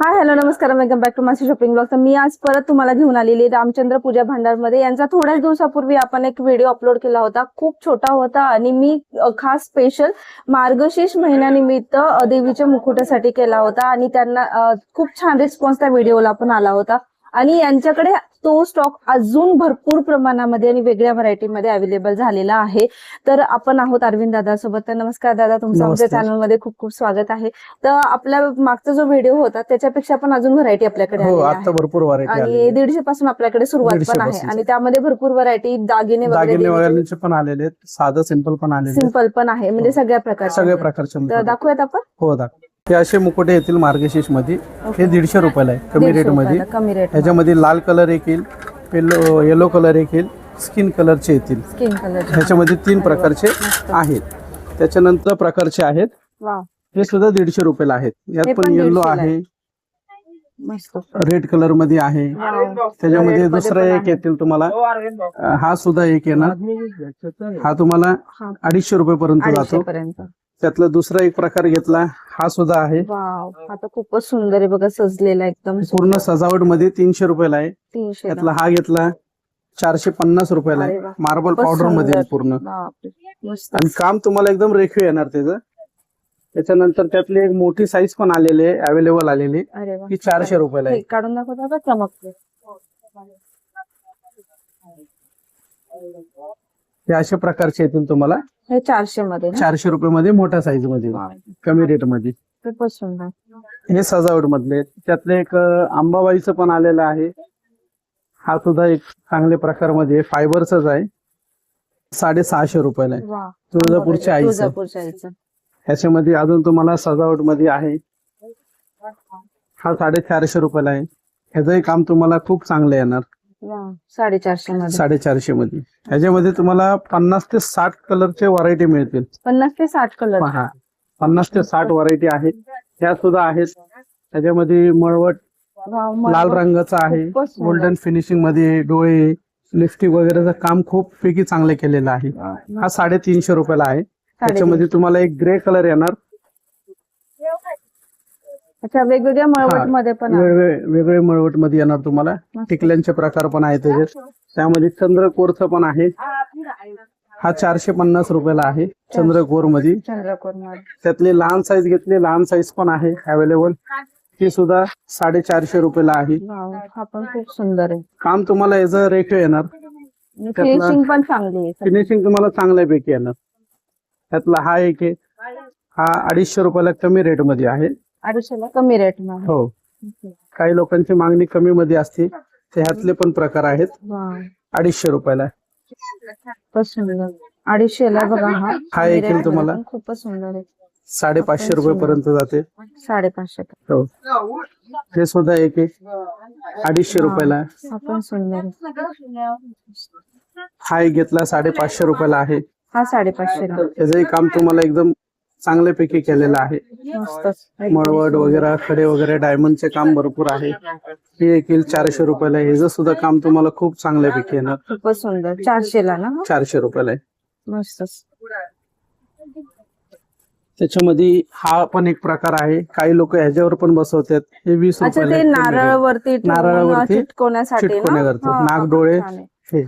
हाय hello नमस्कार welcome back to माझी shopping blog. तर मी आज परत तुम्हाला घेऊन आलेली रामचंद्र पूजा भांडारमध्ये. यांचा थोड्याच दिवसापूर्वी आपण एक व्हिडिओ अपलोड केला होता. खूप छोटा होता आणि मी खास स्पेशल मार्गशीर्ष महिन्यानिमित्त देवीच्या मुकुटासाठी केला होता आणि त्यांना खूप छान रिस्पॉन्स त्या व्हिडिओला पण आला होता. आणि यांच्याकडे तो स्टॉक अजून भरपूर प्रमाणामध्ये आणि वेगळ्या व्हरायटीमध्ये अवेलेबल झालेला आहे तर आपण आहोत अरविंद दादा सोबत तर नमस्कार दादा तुमचं आमच्या. चॅनलमध्ये खूप खूप स्वागत आहे तर आपल्या मागचा जो व्हिडिओ होता त्याच्यापेक्षा पण अजून व्हरायटी आपल्याकडे हो भरपूर आणि आली दीडशे पासून आपल्याकडे सुरुवात पण 150 आहे. आणि त्यामध्ये भरपूर व्हरायटी दागिने वगैरे पण आलेले आहेत साधं सिंपल पण आलेले आहेत. सिंपल पण आहे म्हणजे हो. सगळ्या प्रकारचे सगळ्या आहेत. प्रकारचे. दाखवूयात आपण हो दाखव हे असे मुकुटे येतील मार्गशीर्षमध्ये. हे दीडशे रुपयाला आहे कमी रेटमध्ये रुपयाला, कमी रेट ह्याच्यामध्ये लाल कलर एक येईल येलो येलो कलर एक येईल स्किन कलरचे येतील. स्किन कलर ह्याच्यामध्ये तीन प्रकारचे आहेत. त्याच्यानंतर प्रकारचे आहेत. वा. हे सुद्धा दीडशे रुपयाला आहेत. हे यात पण येलो 150 ला आहे. रेड कलरमध्ये आहे. त्याच्यामध्ये दुसरा एक. येतील तुम्हाला. अं, हा सुद्धा एक येणार. हा तुम्हाला हा, अडीचशे रुपये पर्यंत जातो. त्यातला दुसरा एक प्रकार घेतला हा सुद्धा आहे. वाव आता खूपच सुंदर आहे बघा सजलेला एकदम. पूर्ण सजावटमध्ये तीनशे रुपयाला आहे. तीनशे त्यातला हा घेतला चारशे पन्नास रुपयाला अरे आहे वा. मार्बल खूपच पावडरमध्ये आहे सुंदर. पूर्ण. बापरे. मस्त. आणि काम तुम्हाला एकदम रेखीव येणार त्याचं. त्याच्यानंतर त्यातली एक मोठी साईज पण आलेली आहे अवेलेबल आलेली अरे वा. ती चारशे रुपयाला आहे. हे काढून दाखवता का चमकते? हे अशा प्रकारचे येतील तुम्हाला. हे चारशे मध्ये ना? चारशे रुपये मध्ये मोठ्या साईजमध्ये. कमी रेटमध्ये. खूपच सुंदर हे सजावट मधले. त्यातले एक अं, आंबाबाईचं पण आलेलं आहे. हा सुद्धा एक चांगल्या प्रकारमध्ये फायबरचाच आहे. साडेसहाशे रुपयाला आहे. वा. तुळजापूरच्या आईचं. तुळजापूरच्या आईचं. ह्याच्यामध्ये अजून तुम्हाला सजावटमध्ये आहे. हा साडेचारशे रुपयाला आहे. ह्याचंही काम तुम्हाला खूप चांगलं येणार. साडेचारशे मध्ये. साडेचारशे मध्ये. ह्याच्यामध्ये तुम्हाला पन्नास ते साठ कलरचे व्हरायटी मिळतील. पन्नास ते साठ कलर. पहा पन्नास ते साठ व्हरायटी आहेत. ह्या सुद्धा आहेत. त्याच्यामध्ये मळवट लाल रंगाचा आहे. खूपच सुंदर. गोल्डन फिनिशिंगमध्ये डोळे लिपस्टिक वगैरेचं काम खूप पैकी चांगलं केलेलं आहे. हा. साडेतीनशे रुपयाला आहे. त्याच्यामध्ये तुम्हाला एक ग्रे कलर येणार. अच्छा वेगवेगळ्या मळवटमध्ये पण आहे. वेगळे वेगळे मळवटमध्ये येणार तुम्हाला. टिकल्यांचे प्रकार पण आहेत त्याच्यात त्यामध्ये चंद्रकोरचं पण आहे. हा चारशे पन्नास रुपयाला आहे चंद्रकोरमध्ये चंद्रकोरमध्ये त्यातले लहान साईज घेतले लहान साईज पण आहे अवेलेबल ती सुद्धा साडेचारशे रुपयाला आहे. वाव, हा पण खूप सुंदर आहे. काम तुम्हाला याचं रेखीव येणार. फिनिशिंग पण चांगली आहे. फिनिशिंग तुम्हाला चांगल्यापैकी येणार. त्यातला हा एक आहे. हा अडीचशे रुपयाला कमी रेटमध्ये आहे. अडीचशेला कमी रेटमध्ये. हो. काही लोकांची मागणी कमी मध्ये असते. ते ह्यातले पण प्रकार आहेत. अडीचशे रुपयाला. सुंदर अडीचशेला बघा हा. हा एक येईल तुम्हाला. खूपच सुंदर आहे. साडेपाचशे रुपये पर्यंत जाते. साडेपाचशे. हो. हे सुद्धा एक आहे. अडीचशे रुपयाला. हा पण सुंदर आहे. हा एक घेतला. साडेपाचशे रुपयाला आहे. हा साडेपाचशेला त्याचंही काम तुम्हाला एकदम चांगल्यापैकी केलेलं आहे. मळवट वगैरे खडे वगैरे डायमंडचे काम भरपूर आहे. हे येईल चारशे रुपयाला ह्याचं सुद्धा काम तुम्हाला खूप चांगल्यापैकी येणार. खूपच सुंदर. चारशेला ना? चारशे रुपयाला आहे. त्याच्यामध्ये हा पण एक प्रकार आहे. काही लोक ह्याच्यावर पण बसवतात. हे वीस अच्छा रुपयाला ते आहे, कमी rate. नारळवरती नारळावरती चिटकवण्यासाठी ना? हा, हा, डोळे. छान आहे. हे.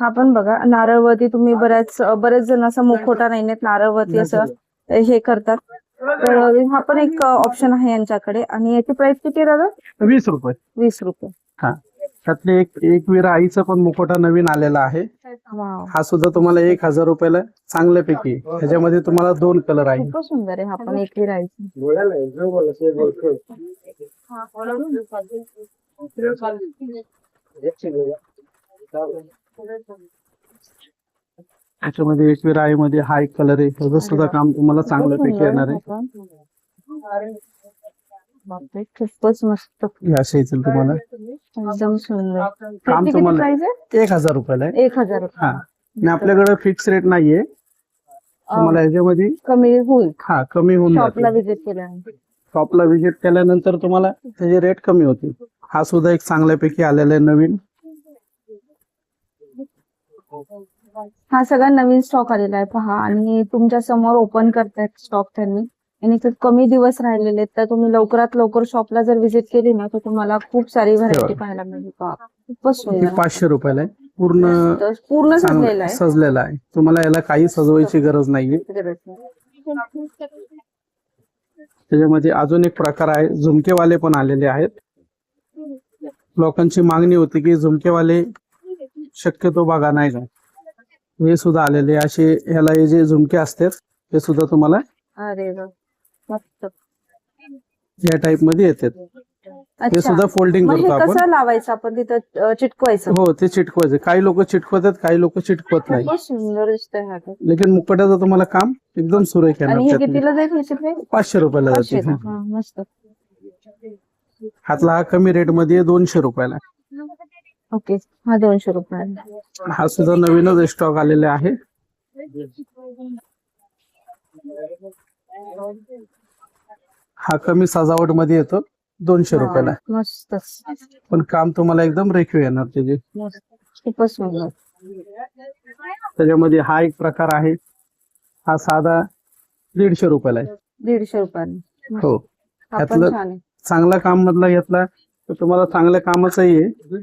हा पण बघा नारळवरती तुम्ही बऱ्याच बरेच जण असं मुखवटा नाही नारळवरती असं हे करतात. तर हा पण एक ऑप्शन आहे यांच्याकडे. आणि याची प्राइस किती राहणार वीस रुपये. वीस रुपये. हा. त्यातले एक एक विरा आईचा पण मुखोटा नवीन आलेला आहे. हा सुद्धा तुम्हाला एक हजार रुपयाला चांगल्यापैकी. ह्याच्यामध्ये तुम्हाला दोन कलर आहे. सुंदर आहे हा पण एक एक विरा आईमध्ये हा एक कलर आहे. त्याचं सुद्धा काम तुम्हाला चांगल्यापैकी येणार आहे. बापरे खूपच मस्त. हे असे येतील तुम्हाला. एकदम सुंदर. काम किती तुम्हाला- प्राइस आहे? एक हजार रुपयाला आहे. एक हजार रुपये. हा. आणि आपल्याकडे फिक्स रेट नाहीये. तुम्हाला ह्याच्यामध्ये कमी होईल. हा कमी होऊन शॉपला जाते विजिट केल्यानंतर. शॉपला व्हिजिट केल्यानंतर तुम्हाला त्याचे रेट कमी होतील. हा सुद्धा एक चांगल्यापैकी आलेला आहे नवीन. हा सगळा नवीन स्टॉक आलेला आहे पहा. आणि तुमच्यासमोर ओपन करतायत स्टॉक त्यांनी. आणि खूप कमी दिवस राहिलेले आहेत. तर तुम्ही लवकरात लवकर शॉपला जर व्हिजिट केली ना तर तुम्हाला खूप सारी व्हरायटी. पाहायला मिळेल. खूपच सुंदर. पाचशे रुपयाला आहे. पूर्ण. पूर्ण सजलेलं आहे. सजलेला आहे. तुम्हाला याला काही सजवायची गरज नाहीये. गरज नाही. त्याच्यामध्ये अजून एक प्रकार आहे. झुमकेवाले पण आलेले आहेत. लोकांची मागणी होती की झुमकेवाले शक्यतो बघा नाही का हे सुद्धा आलेले असे ह्याला हे जे झुमके असतात हे सुद्धा तुम्हाला अरे वा. मस्त. या टाइपमध्ये येतात. हे अच्छा. सुद्धा फोल्डिंग मग हे करतो आपण. कसं लावायचं आपण? तिथं अं, चिटकवायचं. हो ते चिटकवायचे. काही लोक चिटकवतात काही लोक चिटकवत नाही. सुंदर दिसतंय हा तर. लेकिन मुकट्याचं तुम्हाला काम एकदम सुरेख आणि हे येणार त्यातनं. कितीला जाईल ह्याचे ते? पाचशे रुपयाला जाते? हा, मस्त. हातला हा कमी रेटमध्ये दोनशे रुपयाला. ओके. हा दोनशे रुपये हा सुद्धा नवीनच स्टॉक आलेला आहे. हा कमी सजावटमध्ये येतो. दोनशे रुपयाला. मस्तच पण काम तुम्हाला एकदम रेखीव येणार त्याचे मस्त खूपच सुंदर. त्याच्यामध्ये हा एक प्रकार आहे. हा साधा दीडशे रुपयाला आहे. दीडशे रुपयाने हो. हा पण त्यातलं- छान आहे. चांगला काम मधला घेतला तर तुम्हाला चांगल्या कामाचाही आहे.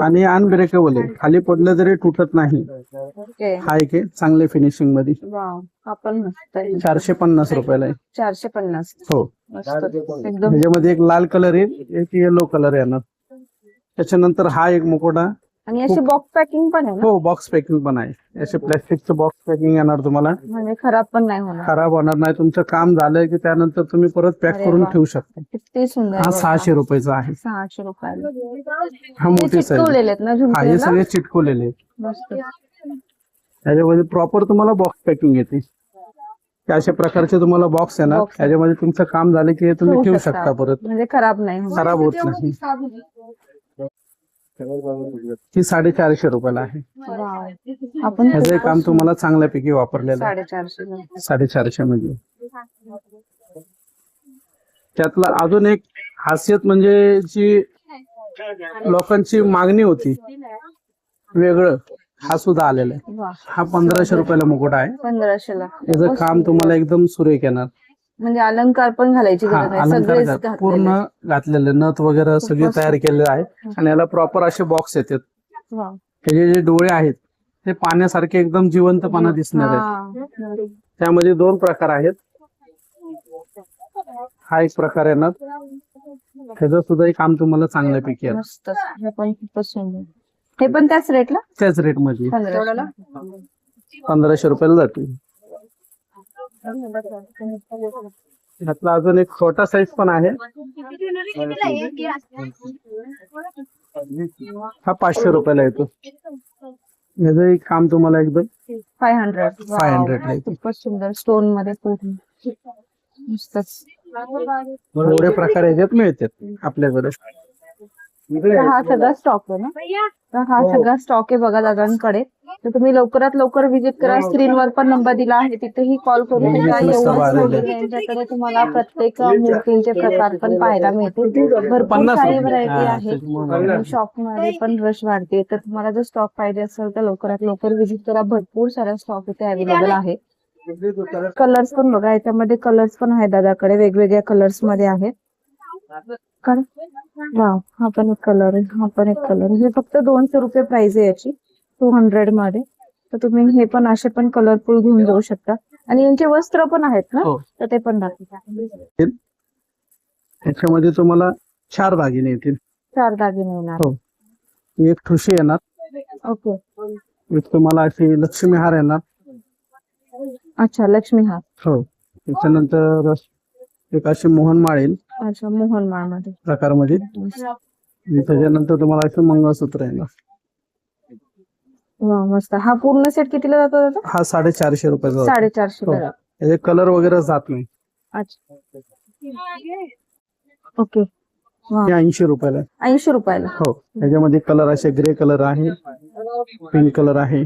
आणि अनब्रेकेबल आहे. खाली पडलं तरी तुटत नाही. ओके. हा एक आहे चांगले फिनिशिंगमध्ये. वाव पण मस्त आहे. चारशे पन्नास रुपयाला आहे. चारशे पन्नास. हो. मस्त. एकदम. त्याच्यामध्ये एक लाल कलर आहे एक येलो कलर येणार त्याच्यानंतर हा एक मुकोटा आणि अशी बॉक्स पॅकिंग पण आहे ना? हो बॉक्स पॅकिंग पण आहे. असे प्लॅस्टिकचं बॉक्स पॅकिंग येणार तुम्हाला. म्हणजे खराब पण नाही होणार. खराब होणार नाही. तुमचं काम झालंय की त्यानंतर तुम्ही परत पॅक अरे करून वा. ठेवू शकता. किती सुंदर हा आहे. सहाशे रुपयाचा आहे. सहाशे रुपयाला. हा मोठी साईज चिटकवलेले आहेत ना हा हे झुमकेला? सगळे चिटकवलेले आहेत. मस्त. त्याच्यामध्ये प्रॉपर तुम्हाला बॉक्स पॅकिंग येते. अशा प्रकारचे तुम्हाला बॉक्स येणार. Box. त्याच्यामध्ये तुमचं काम झालं की हे तुम्ही ठेवू शकता. शकता परत. म्हणजे खराब नाही होणार. खराब होत नाही. ही साडेचारशे रुपयाला आहे. आपण ह्याचं हे काम तुम्हाला चांगल्यापैकी वापरलेलं आहे. साडेचारशे साडेचारशे मध्ये. त्यातला अजून एक खासियत म्हणजे जी लोकांची मागणी होती. वेगळं. हा सुद्धा आलेला आहे. हा पंधराशे रुपयाला मुकुट आहे. पंधराशेला. याचं काम तुम्हाला एकदम सुरेख येणार. म्हणजे अलंकार पण घालायची हा गरज नाही अलंकार सगळेच घात- घातलेले. पूर्ण घातलेले नथ वगैरे सगळे तयार केलेले आहे. आणि याला प्रॉपर असे बॉक्स येतात. त्याचे जे डोळे आहेत ते पाण्यासारखे एकदम जिवंतपणा दिसणार आहेत. हा. त्यामध्ये दोन प्रकार आहेत. हा एक प्रकार येणार त्याचं सुद्धा एक काम तुम्हाला चांगल्यापैकी मस्त. हे पण खूपच सुंदर. हे पण त्याच रेटला त्याच रेटमध्ये. पंधराशे. रुपयाला जाते यातला अजून एक छोटा साईज पण आहे. हा पाचशे रुपयाला येतो. याचं एक काम तुम्हाला एकदम फाय हंड्रेड 500 ला येते. खूपच सुंदर स्टोनमध्ये पूर्ण एवढे प्रकार याच्यात मिळतात आपल्याकडे. तर हा सगळा स्टॉक आहे ना? तर हा सगळा स्टॉक आहे बघा दादांकडे. तर तुम्ही लवकरात लवकर व्हिजिट करा. स्क्रीनवर पण नंबर दिला आहे. तिथेही कॉल करून मी एकदा घेतलं येऊन सभा आलेलं आहे. सांगून यांच्याकडे तुम्हाला प्रत्येक मूर्तींचे प्रकार पण पाहायला मिळतील. भरपूर सारी. व्हरायटी हा, आहे. शॉपमध्ये पण रश वाढते. तर तुम्हाला जर स्टॉक पाहिजे असेल तर लवकरात लवकर व्हिजिट करा. भरपूर सारा स्टॉक इथे अवेलेबल आहे. कलर्स पण बघा. याच्यामध्ये कलर्स पण आहेत दादाकडे. वेगवेगळ्या कलर्समध्ये आहेत. कर वाव हा पण एक कलर आहे हा पण एक कलर हे फक्त दोनशे रुपये प्राइस आहे याची टू हंड्रेडमध्ये. तर तुम्ही हे पण असे पण कलरफुल घेऊन जाऊ शकता. आणि यांचे वस्त्र पण आहेत ना? हो. तर ते पण दाखवा. त्याच्यामध्ये तुम्हाला चार दागिने येतील. चार दागिने येणार. हो. एक ठुशी येणार. ओके. एक तुम्हाला अशी लक्ष्मी हार येणार. अच्छा लक्ष्मी हा. हो त्याच्यानंतर एक अशी मोहनमाळ येईल अच्छा मोहनमाळमध्ये प्रकारमध्ये. आणि त्याच्यानंतर तुम्हाला असं मंगळसूत्र येणार वा मस्त. हा पूर्ण सेट कितीला जातो दादा? हा साडेचारशे रुपयाचा जातो. साडेचारशे हो. याचे कलर वगैरे जात नाही. अच्छा. ओके. वा. ऐंशी रुपयाला आहे. ऐंशी रुपयाला. हो. त्याच्यामध्ये कलर असे ग्रे कलर आहे. पिंक कलर आहे.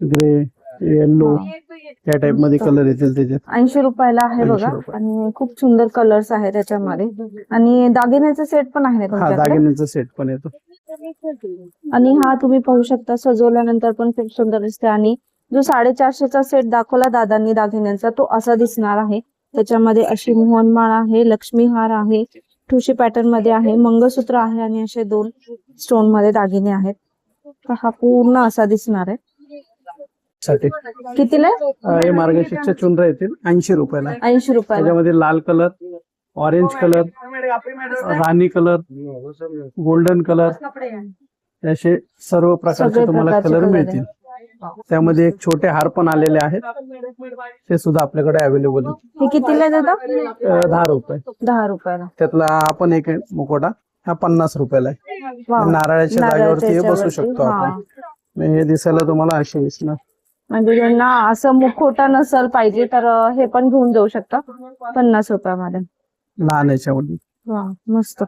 ग्रे येल्लो त्या टाइपमध्ये कलर येतील त्याच्यात. ऐंशी रुपयाला आहे 80 बघा. रुपये. आणि खूप सुंदर कलर्स आहे त्याच्यामध्ये. आणि दागिन्याचे सेट पण आहे ना हा तुमच्याकडे? दागिन्याचा सेट पण येतो. आणि हा तुम्ही पाहू शकता सजवल्यानंतर पण खूप सुंदर दिसते. आणि जो साडेचारशेचा सेट दाखवला दादांनी दागिन्यांचा तो असा दिसणार आहे. त्याच्यामध्ये अशी मोहनमाळ आहे लक्ष्मीहार आहे ठुशी पॅटर्नमध्ये आहे मंगळसूत्र आहे आणि असे दोन स्टोनमध्ये दागिने आहेत. तर हा पूर्ण असा दिसणार आहे. साठी. कितीला? हे मार्गशीर्षच्या चुनरा येतील ऐंशी रुपयाला. ऐंशी रुपयाला. त्याच्यामध्ये लाल कलर ऑरेंज कलर राणी कलर गोल्डन कलर असे सर्व प्रकारचे तुम्हाला कलर मिळतील. त्यामध्ये एक छोटे हार पण आलेले आहेत. ते सुद्धा आपल्याकडे अवेलेबल आहेत. हे कितीला दहा रुपये. दहा रुपयाला. त्यातला हा पण एक मुकोटा. हा पन्नास रुपयाला आहे. नारळाच्या जागेवरती हे बसू शकतो. आपण. हे. दिसायला तुम्हाला असे दिसणार. म्हणजे ज्यांना असं मुखोटा नसल पाहिजे तर हे पण घेऊन जाऊ शकता. पन्नास रुपयामध्ये लहान याच्यामध्ये वा मस्त.